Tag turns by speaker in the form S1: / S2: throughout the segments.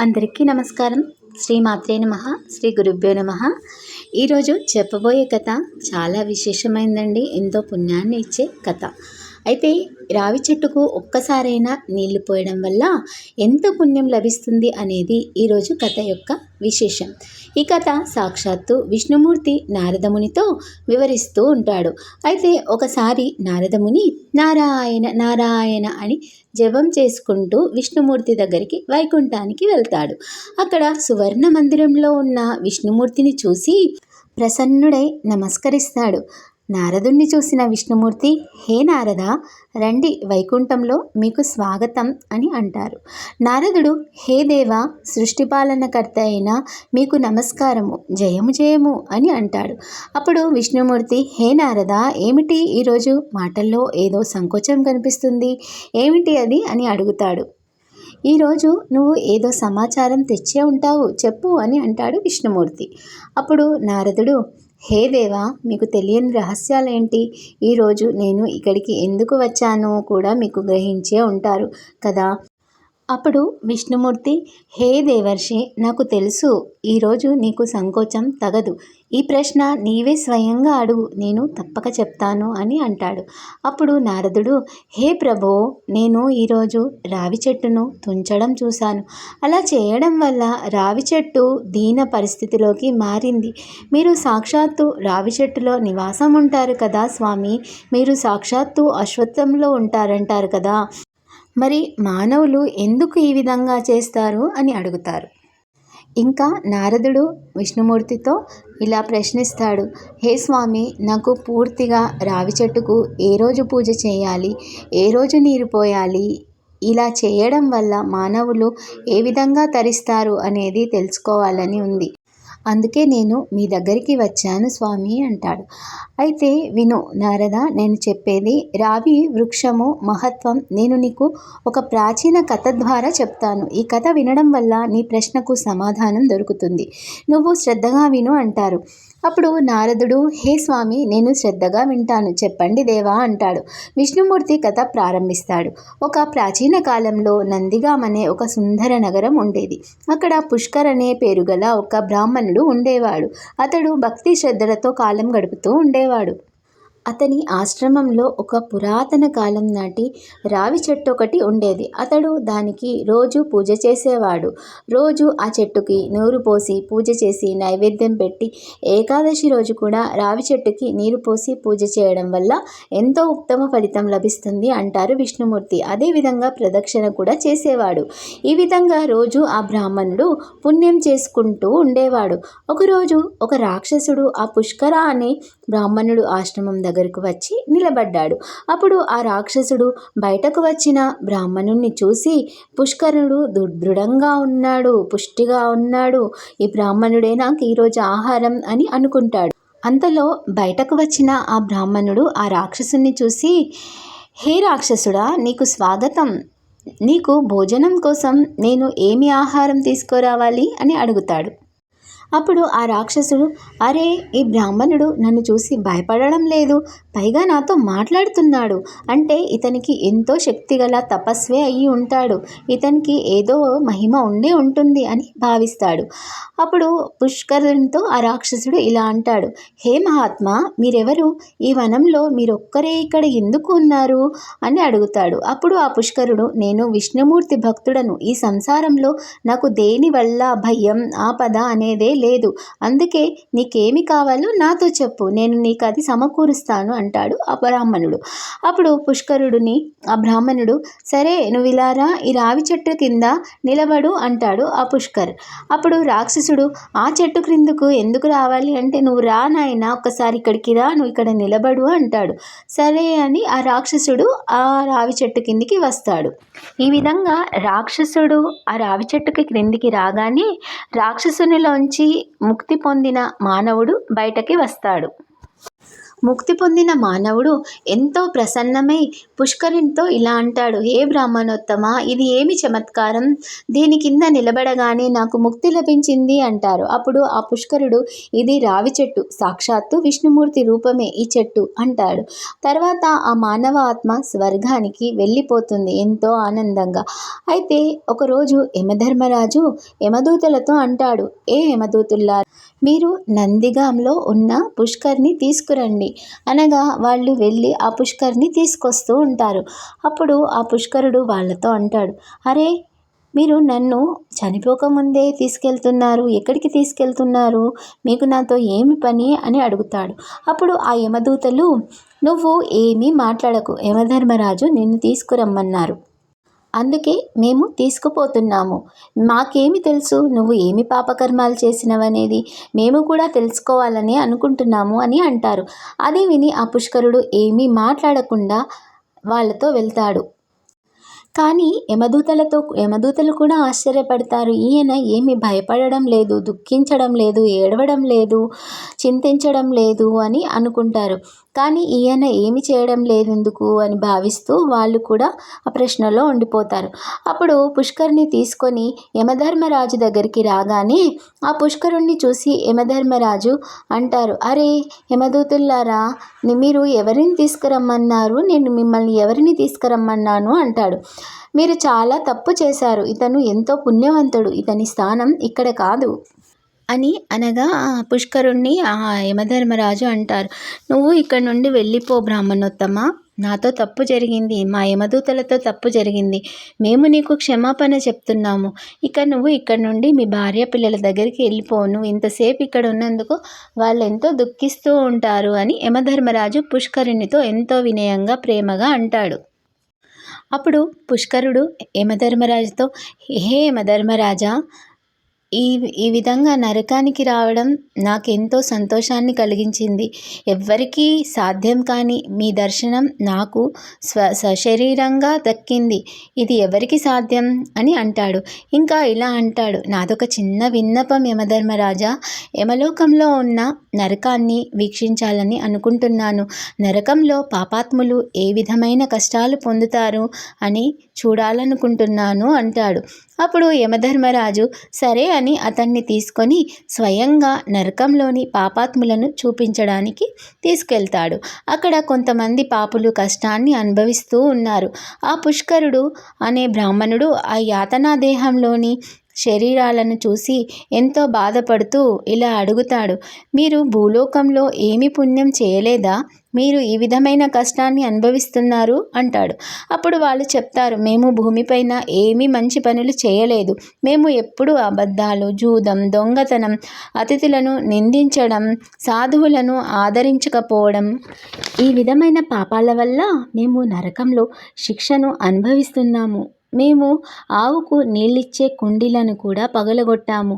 S1: అందరికీ నమస్కారం. శ్రీ మాత్రే నమ శ్రీ గురుభ్యో నమ. ఈరోజు చెప్పబోయే కథ చాలా విశేషమైందండి. ఎంతో పుణ్యాన్ని ఇచ్చే కథ. అయితే రావి చెట్టుకు ఒక్కసారైనా నీళ్ళు పోయడం వల్ల ఎంత పుణ్యం లభిస్తుంది అనేది ఈరోజు కథ యొక్క విశేషం. ఈ కథ సాక్షాత్తు విష్ణుమూర్తి నారదమునితో వివరిస్తూ ఉంటాడు. అయితే ఒకసారి నారదముని నారాయణ నారాయణ అని జపం చేసుకుంటూ విష్ణుమూర్తి దగ్గరికి వైకుంఠానికి వెళ్తాడు. అక్కడ సువర్ణ మందిరంలో ఉన్న విష్ణుమూర్తిని చూసి ప్రసన్నుడై నమస్కరిస్తాడు. నారదుణ్ణి చూసిన విష్ణుమూర్తి హే నారద రండి వైకుంఠంలో మీకు స్వాగతం అని అంటారు. నారదుడు హే దేవ సృష్టిపాలనకర్త అయిన మీకు నమస్కారము జయము జయము అని అంటాడు. అప్పుడు విష్ణుమూర్తి హే నారద ఏమిటి ఈరోజు మాటల్లో ఏదో సంకోచం కనిపిస్తుంది. ఏమిటి అది? అని అడుగుతాడు. ఈరోజు నువ్వు ఏదో సమాచారం తెచ్చే ఉంటావు చెప్పు అని అంటాడు విష్ణుమూర్తి. అప్పుడు నారదుడు హే దేవా మీకు తెలియని రహస్యాలేంటి? ఈరోజు నేను ఇక్కడికి ఎందుకు వచ్చానో కూడా మీకు గ్రహించే ఉంటారు కదా? అప్పుడు విష్ణుమూర్తి హే దేవర్షి నాకు తెలుసు ఈరోజు నీకు సంకోచం తగదు. ఈ ప్రశ్న నీవే స్వయంగా అడుగు నేను తప్పక చెప్తాను అని అంటాడు. అప్పుడు నారదుడు హే ప్రభో నేను ఈరోజు రావి చెట్టును తుంచడం చూశాను. అలా చేయడం వల్ల రావి చెట్టు దీన పరిస్థితిలోకి మారింది. మీరు సాక్షాత్తు రావి చెట్టులో నివాసం ఉంటారు కదా స్వామి? మీరు సాక్షాత్తు అశ్వత్థంలో ఉంటారంటారు కదా? మరి మానవులు ఎందుకు ఈ విధంగా చేస్తారు? అని అడుగుతారు. ఇంకా నారదుడు విష్ణుమూర్తితో ఇలా ప్రశ్నిస్తాడు హే స్వామి నాకు పూర్తిగా రావి చెట్టుకు ఏ రోజు పూజ చేయాలి? ఏ రోజు నీరు పోయాలి? ఇలా చేయడం వల్ల మానవులు ఏ విధంగా తరిస్తారు అనేది తెలుసుకోవాలని ఉంది. అందుకే నేను మీ దగ్గరికి వచ్చాను స్వామి అంటాడు. అయితే విను నారద నేను చెప్పేది రావి వృక్షము మహత్వం. నేను నీకు ఒక ప్రాచీన కథ ద్వారా చెప్తాను. ఈ కథ వినడం వల్ల నీ ప్రశ్నకు సమాధానం దొరుకుతుంది. నువ్వు శ్రద్ధగా విను అంటారు. అప్పుడు నారదుడు హే స్వామి నేను శ్రద్ధగా వింటాను చెప్పండి దేవా అంటాడు. విష్ణుమూర్తి కథ ప్రారంభిస్తాడు. ఒక ప్రాచీన కాలంలో నందిగాం అనే ఒక సుందర నగరం ఉండేది. అక్కడ పుష్కర్ అనే పేరు గల ఒక బ్రాహ్మణుడు ఉండేవాడు. అతడు భక్తి శ్రద్ధలతో కాలం గడుపుతూ ఉండేవాడు. అతని ఆశ్రమంలో ఒక పురాతన కాలం నాటి రావి చెట్టు ఒకటి ఉండేది. అతడు దానికి రోజు పూజ చేసేవాడు. రోజు ఆ చెట్టుకి నూరు పోసి పూజ చేసి నైవేద్యం పెట్టి ఏకాదశి రోజు కూడా రావి చెట్టుకి నీరు పోసి పూజ చేయడం వల్ల ఎంతో ఉత్తమ ఫలితం లభిస్తుంది అంటారు విష్ణుమూర్తి. అదేవిధంగా ప్రదక్షిణ కూడా చేసేవాడు. ఈ విధంగా రోజు ఆ బ్రాహ్మణుడు పుణ్యం చేసుకుంటూ ఉండేవాడు. ఒకరోజు ఒక రాక్షసుడు ఆ పుష్కర అనే బ్రాహ్మణుడు ఆశ్రమం దగ్గర దగ్గరకు వచ్చి నిలబడ్డాడు. అప్పుడు ఆ రాక్షసుడు బయటకు వచ్చిన బ్రాహ్మణుణ్ణి చూసి పుష్కరుడు దృఢంగా ఉన్నాడు పుష్టిగా ఉన్నాడు. ఈ బ్రాహ్మణుడే నాకు ఈరోజు ఆహారం అని అనుకుంటాడు. అంతలో బయటకు వచ్చిన ఆ బ్రాహ్మణుడు ఆ రాక్షసుని చూసి హే రాక్షసుడా నీకు స్వాగతం. నీకు భోజనం కోసం నేను ఏమి ఆహారం తీసుకురావాలి? అని అడుగుతాడు. అప్పుడు ఆ రాక్షసుడు అరే ఈ బ్రాహ్మణుడు నన్ను చూసి భయపడడం లేదు పైగా నాతో మాట్లాడుతున్నాడు. అంటే ఇతనికి ఎంతో శక్తిగల తపస్వే అయి ఉంటాడు. ఇతనికి ఏదో మహిమ ఉండే ఉంటుంది అని భావిస్తాడు. అప్పుడు పుష్కరునితో ఆ రాక్షసుడు ఇలా అంటాడు హే మహాత్మా మీరెవరు? ఈ వనంలో మీరొక్కరే ఇక్కడ ఎందుకు ఉన్నారు? అని అడుగుతాడు. అప్పుడు ఆ పుష్కరుడు నేను విష్ణుమూర్తి భక్తుడను. ఈ సంసారంలో నాకు దేని వల్ల భయం ఆపద అనేదే లేదు. అందుకే నీకేమి కావాలో నాతో చెప్పు. నేను నీకు అది సమకూరుస్తాను అంటాడు ఆ బ్రాహ్మణుడు. అప్పుడు పుష్కరుడిని ఆ బ్రాహ్మణుడు సరే నువ్వు ఇలారా ఈ రావి చెట్టు కింద నిలబడు అంటాడు ఆ పుష్కర్. అప్పుడు రాక్షసుడు ఆ చెట్టు క్రిందకు ఎందుకు రావాలి? అంటే నువ్వు రా నాయన ఒక్కసారి ఇక్కడికి రా నువ్వు ఇక్కడ నిలబడు అంటాడు. సరే అని ఆ రాక్షసుడు ఆ రావి చెట్టు కిందికి వస్తాడు. ఈ విధంగా రాక్షసుడు ఆ రావి చెట్టుకి క్రిందికి రాగానే రాక్షసునిలోంచి ముక్తి పొందిన మానవుడు బయటకి వస్తాడు. ముక్తి పొందిన మానవుడు ఎంతో ప్రసన్నమై పుష్కరునితో ఇలా అంటాడు హే బ్రాహ్మణోత్తమ ఇది ఏమి చమత్కారం? దీని కింద నిలబడగానే నాకు ముక్తి లభించింది అంటారు. అప్పుడు ఆ పుష్కరుడు ఇది రావి చెట్టు సాక్షాత్తు విష్ణుమూర్తి రూపమే ఈ చెట్టు అంటాడు. తర్వాత ఆ మానవ ఆత్మ స్వర్గానికి వెళ్ళిపోతుంది ఎంతో ఆనందంగా. అయితే ఒకరోజు యమధర్మరాజు యమదూతలతో అంటాడు ఏ యమదూతుల్లా మీరు నందిగాంలో ఉన్న పుష్కర్ని తీసుకురండి. అనగా వాళ్ళు వెళ్ళి ఆ పుష్కర్ని తీసుకొస్తూ ఉంటారు. అప్పుడు ఆ పుష్కరుడు వాళ్ళతో అంటాడు అరే మీరు నన్ను చనిపోకముందే తీసుకెళ్తున్నారు. ఎక్కడికి తీసుకెళ్తున్నారు? మీకు నాతో ఏమి పని? అని అడుగుతాడు. అప్పుడు ఆ యమదూతలు నువ్వు ఏమీ మాట్లాడకు. యమధర్మరాజు నిన్ను తీసుకురమ్మన్నారు. అందుకే మేము తీసుకుపోతున్నాము. మాకేమి తెలుసు? నువ్వు ఏమి పాపకర్మాలు చేసినవనేది? మేము కూడా తెలుసుకోవాలని అనుకుంటున్నాము అని అంటారు. అది విని ఆ పుష్కరుడు ఏమీ మాట్లాడకుండా వాళ్ళతో వెళ్తాడు. కానీ యమదూతలతో యమదూతలు కూడా ఆశ్చర్యపడతారు. ఈయన ఏమి భయపడడం లేదు దుఃఖించడం లేదు ఏడవడం లేదు చింతించడం లేదు అని అనుకుంటారు. కానీ ఈయన ఏమి చేయడం లేదెందుకు అని భావిస్తూ వాళ్ళు కూడా ఆ ప్రశ్నలో ఉండిపోతారు. అప్పుడు పుష్కర్ని తీసుకొని యమధర్మరాజు దగ్గరికి రాగానే ఆ పుష్కరుణ్ణి చూసి యమధర్మరాజు అంటారు అరే యమదూతుల్లారా మీరు ఎవరిని తీసుకురమ్మన్నారు? నేను మిమ్మల్ని ఎవరిని తీసుకురమ్మన్నాను? అంటాడు. మీరు చాలా తప్పు చేశారు. ఇతను ఎంతో పుణ్యవంతుడు. ఇతని స్థానం ఇక్కడ కాదు. అని అనగా ఆ పుష్కరుణ్ణి ఆ యమధర్మరాజు అంటారు. నువ్వు ఇక్కడ నుండి వెళ్ళిపో బ్రాహ్మణోత్తమ. నాతో తప్పు జరిగింది. మా యమదూతలతో తప్పు జరిగింది. మేము నీకు క్షమాపణ చెప్తున్నాము. ఇక నువ్వు ఇక్కడ నుండి మీ భార్య పిల్లల దగ్గరికి వెళ్ళిపో. నువ్వు ఇంతసేపు ఇక్కడ ఉన్నందుకు వాళ్ళు ఎంతో దుఃఖిస్తూ ఉంటారు అని యమధర్మరాజు పుష్కరునితో ఎంతో వినయంగా ప్రేమగా అంటాడు. అప్పుడు పుష్కరుడు యమధర్మరాజుతో హే యమధర్మరాజా ఈ ఈ విధంగా నరకానికి రావడం నాకెంతో సంతోషాన్ని కలిగించింది. ఎవ్వరికీ సాధ్యం కాని మీ దర్శనం నాకు స్వ సశరీరంగా దక్కింది. ఇది ఎవరికి సాధ్యం? అని అంటాడు. ఇంకా ఇలా అంటాడు. నాదొక చిన్న విన్నపం యమధర్మరాజా. యమలోకంలో ఉన్న నరకాన్ని వీక్షించాలని అనుకుంటున్నాను. నరకంలో పాపాత్ములు ఏ విధమైన కష్టాలు పొందుతారు? అని చూడాలనుకుంటున్నాను అంటాడు. అప్పుడు యమధర్మరాజు సరే అని అతన్ని తీసుకొని స్వయంగా నరకంలోని పాపాత్ములను చూపించడానికి తీసుకెళ్తాడు. అక్కడ కొంతమంది పాపులు కష్టాన్ని అనుభవిస్తూ ఉన్నారు. ఆ పుష్కరుడు అనే బ్రాహ్మణుడు ఆ యాతనా దేహంలోని శరీరాలను చూసి ఎంతో బాధపడుతూ ఇలా అడుగుతాడు మీరు భూలోకంలో ఏమి పుణ్యం చేయలేదా? మీరు ఈ విధమైన కష్టాన్ని అనుభవిస్తున్నారు? అంటాడు. అప్పుడు వాళ్ళు చెప్తారు మేము భూమిపైన ఏమీ మంచి పనులు చేయలేదు. మేము ఎప్పుడు అబద్ధాలు జూదం దొంగతనం అతిథులను నిందించడం సాధువులను ఆదరించకపోవడం ఈ విధమైన పాపాల వల్ల మేము నరకంలో శిక్షను అనుభవిస్తున్నాము. మేము ఆవుకు నీళ్ళిచ్చే కుండీలను కూడా పగలగొట్టాము.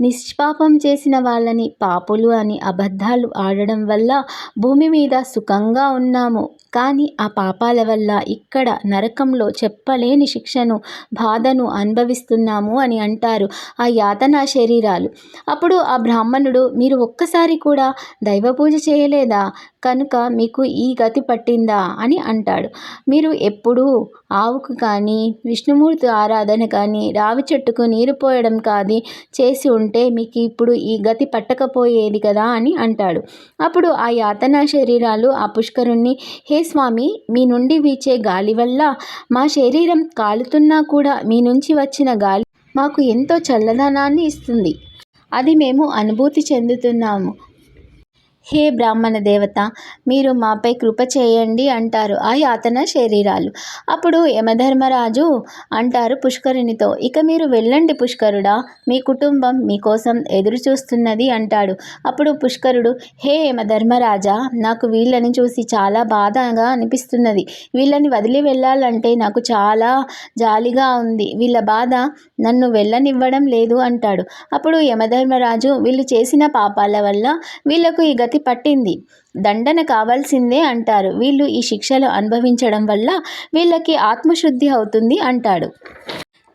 S1: నిష్పాపం చేసిన వాళ్ళని పాపులు అని అబద్ధాలు ఆడడం వల్ల భూమి మీద సుఖంగా ఉన్నాము. కానీ ఆ పాపాల వల్ల ఇక్కడ నరకంలో చెప్పలేని శిక్షను బాధను అనుభవిస్తున్నాము అని అంటారు ఆ యాతన శరీరాలు. అప్పుడు ఆ బ్రాహ్మణుడు మీరు ఒక్కసారి కూడా దైవ పూజ చేయలేదా? కనుక మీకు ఈ గతి పట్టిందా? అని అంటాడు. మీరు ఎప్పుడూ ఆవుకు కానీ విష్ణుమూర్తి ఆరాధన కానీ రావి చెట్టుకు నీరు పోయడం కాదు చేసి ఉంటే మీకు ఇప్పుడు ఈ గతి పట్టకపోయేది కదా? అని అంటాడు. అప్పుడు ఆ యాతనా శరీరాలు ఆ పుష్కరుణ్ణి హే స్వామి మీ నుండి వీచే గాలి వల్ల మా శరీరం కాలుతున్నా కూడా మీ నుంచి వచ్చిన గాలి మాకు ఎంతో చల్లదనాన్ని ఇస్తుంది. అది మేము అనుభూతి చెందుతున్నాము. హే బ్రాహ్మణ దేవత మీరు మాపై కృప చేయండి అంటారు ఆ యాతన శరీరాలు. అప్పుడు యమధర్మరాజు అంటారు పుష్కరునితో ఇక మీరు వెళ్ళండి పుష్కరుడా మీ కుటుంబం మీకోసం ఎదురు చూస్తున్నది అంటాడు. అప్పుడు పుష్కరుడు హే యమధర్మరాజా నాకు వీళ్ళని చూసి చాలా బాధగా అనిపిస్తున్నది. వీళ్ళని వదిలి వెళ్ళాలంటే నాకు చాలా జాలిగా ఉంది. వీళ్ళ బాధ నన్ను వెళ్ళనివ్వడం లేదు అంటాడు. అప్పుడు యమధర్మరాజు వీళ్ళు చేసిన పాపాల వల్ల వీళ్ళకు ఈ గతి పట్టింది. దండన కావాల్సిందే అంటారు. వీళ్ళు ఈ శిక్షలు అనుభవించడం వల్ల వీళ్ళకి ఆత్మశుద్ధి అవుతుంది అంటాడు.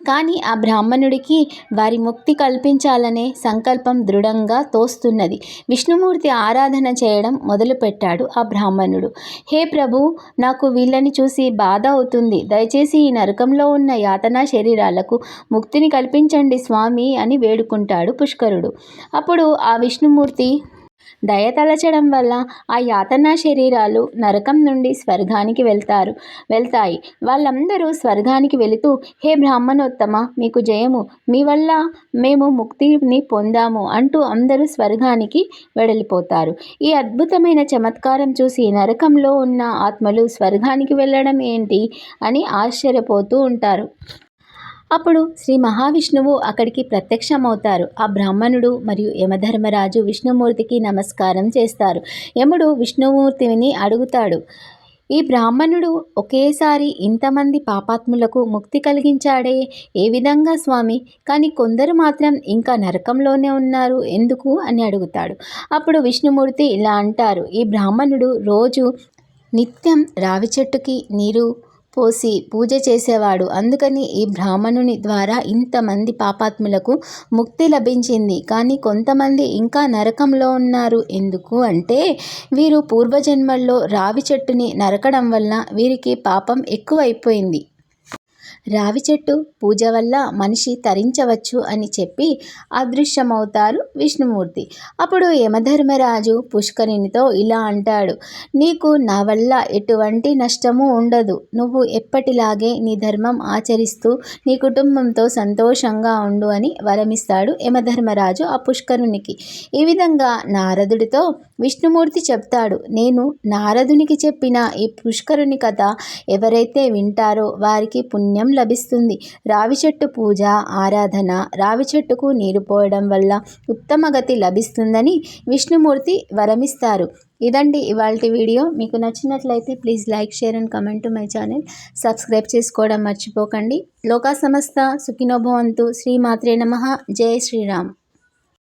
S1: కానీ ఆ బ్రాహ్మణుడికి వారి ముక్తి కల్పించాలనే సంకల్పం దృఢంగా తోస్తున్నది. విష్ణుమూర్తి ఆరాధన చేయడం మొదలుపెట్టాడు ఆ బ్రాహ్మణుడు. హే ప్రభు నాకు వీళ్ళని చూసి బాధ అవుతుంది. దయచేసి ఈ నరకంలో ఉన్న యాతనా శరీరాలకు ముక్తిని కల్పించండి స్వామి అని వేడుకుంటాడు పుష్కరుడు. అప్పుడు ఆ విష్ణుమూర్తి దయతలచడం వల్ల ఆ యాతనా శరీరాలు నరకం నుండి స్వర్గానికి వెళ్తారు వెళ్తాయి. వాళ్ళందరూ స్వర్గానికి వెళుతూ హే బ్రాహ్మణోత్తమ మీకు జయము. మీ వల్ల మేము ముక్తిని పొందాము అంటూ అందరూ స్వర్గానికి వెడలిపోతారు. ఈ అద్భుతమైన చమత్కారం చూసి నరకంలో ఉన్న ఆత్మలు స్వర్గానికి వెళ్ళడం ఏంటి అని ఆశ్చర్యపోతూ ఉంటారు. అప్పుడు శ్రీ మహావిష్ణువు అక్కడికి ప్రత్యక్షమవుతారు. ఆ బ్రాహ్మణుడు మరియు యమధర్మరాజు విష్ణుమూర్తికి నమస్కారం చేస్తారు. యముడు విష్ణుమూర్తిని అడుగుతాడు. ఈ బ్రాహ్మణుడు ఒకేసారి ఇంతమంది పాపాత్ములకు ముక్తి కలిగించాడే? ఏ విధంగా స్వామి? కానీ కొందరు మాత్రం ఇంకా నరకంలోనే ఉన్నారు ఎందుకు? అని అడుగుతాడు. అప్పుడు విష్ణుమూర్తి ఇలా అంటారు. ఈ బ్రాహ్మణుడు రోజు నిత్యం రావి చెట్టుకి నీరు పోసి పూజ చేసేవాడు. అందుకని ఈ బ్రాహ్మణుని ద్వారా ఇంతమంది పాపాత్ములకు ముక్తి లభించింది. కానీ కొంతమంది ఇంకా నరకంలో ఉన్నారు. ఎందుకు అంటే వీరు పూర్వజన్మల్లో రావి చెట్టుని నరకడం వల్ల వీరికి పాపం ఎక్కువైపోయింది. రావి చెట్టు పూజ వల్ల మనిషి తరించవచ్చు అని చెప్పి అదృశ్యమవుతారు విష్ణుమూర్తి. అప్పుడు యమధర్మరాజు పుష్కరినితో ఇలా అంటాడు నీకు నా వల్ల ఎటువంటి నష్టము ఉండదు. నువ్వు ఎప్పటిలాగే నీ ధర్మం ఆచరిస్తూ నీ కుటుంబంతో సంతోషంగా ఉండు అని వరమిస్తాడు యమధర్మరాజు ఆ పుష్కరునికి. ఈ విధంగా నారదుడితో విష్ణుమూర్తి చెప్తాడు నేను నారదునికి చెప్పిన ఈ పుష్కరుని కథ ఎవరైతే వింటారో వారికి పుణ్యం లభిస్తుంది. రావి చెట్టు పూజ ఆరాధన రావి చెట్టుకు నీరు పోయడం వల్ల ఉత్తమ గతి లభిస్తుందని విష్ణుమూర్తి వరమిస్తారు. ఇదండి ఇవాళ వీడియో. మీకు నచ్చినట్లయితే please like share and comment to my channel. Subscribe చేసుకోవడం మర్చిపోకండి. లోకా సంస్థ సుఖినోభవంతు. శ్రీమాత్రే నమ. జై శ్రీరామ్.